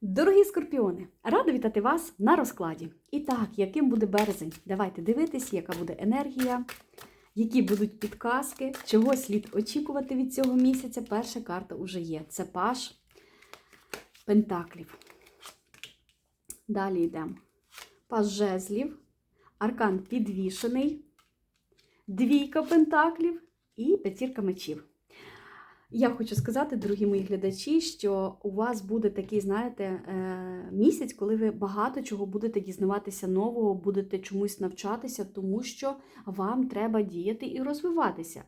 Дорогі скорпіони, рада вітати вас на розкладі. І так, яким буде березень? Давайте дивитись, яка буде енергія, які будуть підказки, чого слід очікувати від цього місяця. Перша карта вже є. Це паш Пентаклів. Далі йдемо. Паш жезлів, аркан підвішений, двійка пентаклів і п'ятірка мечів. Я хочу сказати, дорогі мої глядачі, що у вас буде такий, знаєте, е, місяць, коли ви багато чого будете дізнаватися нового, будете чомусь навчатися, тому що вам треба діяти і розвиватися.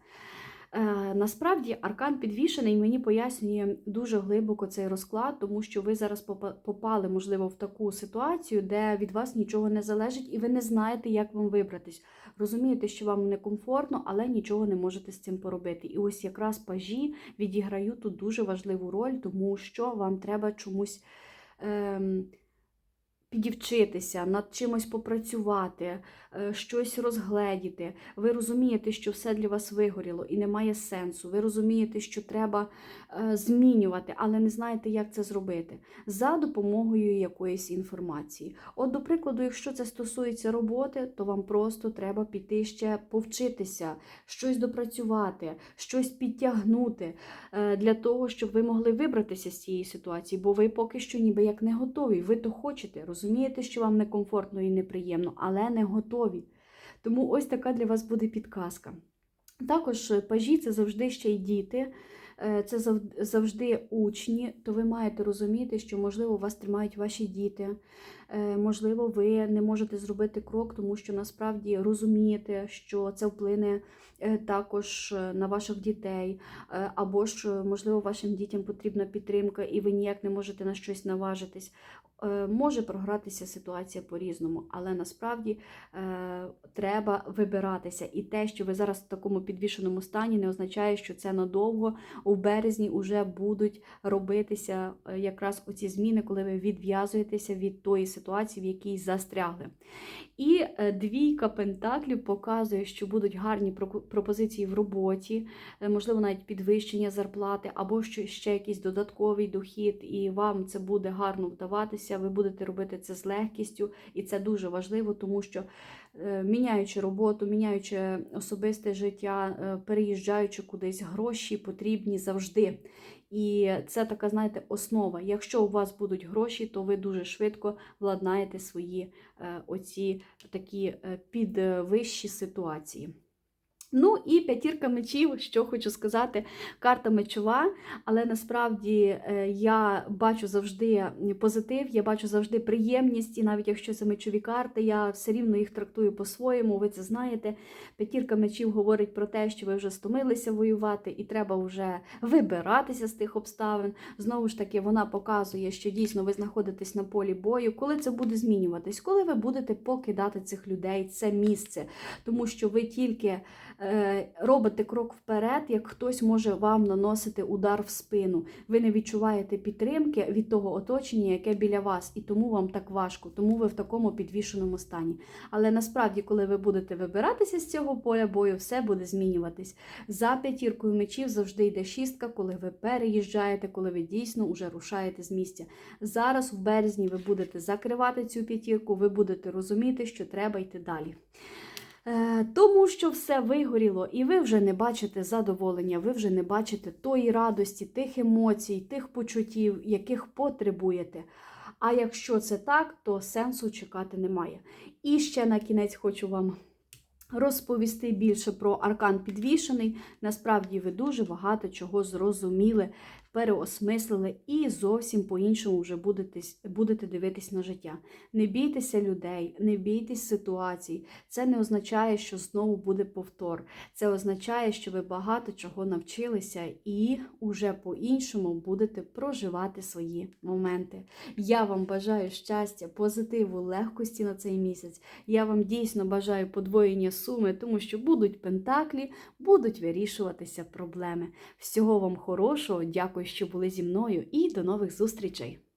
Е, Насправді аркан підвішений мені пояснює дуже глибоко цей розклад, тому що ви зараз попали, можливо, в таку ситуацію, де від вас нічого не залежить, і ви не знаєте, як вам вибратись. Розумієте, що вам некомфортно, але нічого не можете з цим поробити. І ось якраз пажі відіграють тут дуже важливу роль, тому що вам треба чомусь. Ем, Підівчитися, над чимось попрацювати, е, щось розгледіти. Ви розумієте, що все для вас вигоріло і немає сенсу. Ви розумієте, що треба е, змінювати, але не знаєте, як це зробити за допомогою якоїсь інформації. От, до прикладу, якщо це стосується роботи, то вам просто треба піти ще повчитися, щось допрацювати, щось підтягнути е, для того, щоб ви могли вибратися з цієї ситуації, бо ви поки що ніби як не готові. Ви то хочете, розумієте, що вам некомфортно і неприємно, але не готові. Тому ось така для вас буде підказка. Також е, пажі це завжди ще й діти, це зав- завжди учні, то ви маєте розуміти, що, можливо, вас тримають ваші діти, е, можливо, ви не можете зробити крок, тому що насправді розумієте, що це вплине е, також е, на ваших дітей, е, або ж, е, можливо, вашим дітям потрібна підтримка, і ви ніяк не можете на щось наважитись. Е, Може програтися ситуація по-різному, але насправді е, треба вибиратися. І те, що ви зараз в такому підвішеному стані, не означає, що це надовго. У березні вже будуть робитися е, якраз оці зміни, коли ви відв'язуєтеся від тої ситуації, в якій застрягли. І е, двійка пентаклів показує, що будуть гарні пропозиції в роботі, е, можливо, навіть підвищення зарплати, або ще якийсь додатковий дохід, і вам це буде гарно вдаватися. Ви будете робити це з легкістю, і це дуже важливо, тому що міняючи роботу, міняючи особисте життя, переїжджаючи кудись, гроші потрібні завжди. І це така, знаєте, основа. Якщо у вас будуть гроші, то ви дуже швидко владнаєте свої е, оці такі е, підвищі ситуації. Ну і п'ятірка мечів, що хочу сказати, карта мечова, але насправді е, я бачу завжди позитив, я бачу завжди приємність, і навіть якщо це мечові карти, я все рівно їх трактую по-своєму. Ви це знаєте. П'ятірка мечів говорить про те, що ви вже стомилися воювати, і треба вже вибиратися з тих обставин. Знову ж таки, вона показує, що дійсно ви знаходитесь на полі бою. Коли це буде змінюватись? Коли ви будете покидати цих людей, це місце, тому що ви тільки робите крок вперед, як хтось може вам наносити удар в спину. Ви не відчуваєте підтримки від того оточення, яке біля вас, і тому вам так важко, тому ви в такому підвішеному стані. Але насправді, коли ви будете вибиратися з цього поля бою, все буде змінюватись. За п'ятіркою мечів завжди йде шістка, коли ви переїжджаєте, коли ви дійсно вже рушаєте з місця. Зараз в березні ви будете закривати цю п'ятірку, ви будете розуміти, що треба йти далі. Е, Тому що все вигоріло, і ви вже не бачите задоволення, ви вже не бачите тої радості, тих емоцій, тих почуттів, яких потребуєте. А якщо це так, то сенсу чекати немає. І ще на кінець хочу вам розповісти більше про аркан підвішений. Насправді ви дуже багато чого зрозуміли, переосмислили і зовсім по-іншому вже будете, будете дивитись на життя. Не бійтеся людей, не бійтесь ситуацій. Це не означає, що знову буде повтор. Це означає, що ви багато чого навчилися і уже по-іншому будете проживати свої моменти. Я вам бажаю щастя, позитиву, легкості на цей місяць. Я вам дійсно бажаю подвоєння суми, тому що будуть пентаклі, будуть вирішуватися проблеми. Всього вам хорошого, дякую, що були зі мною, і до нових зустрічей!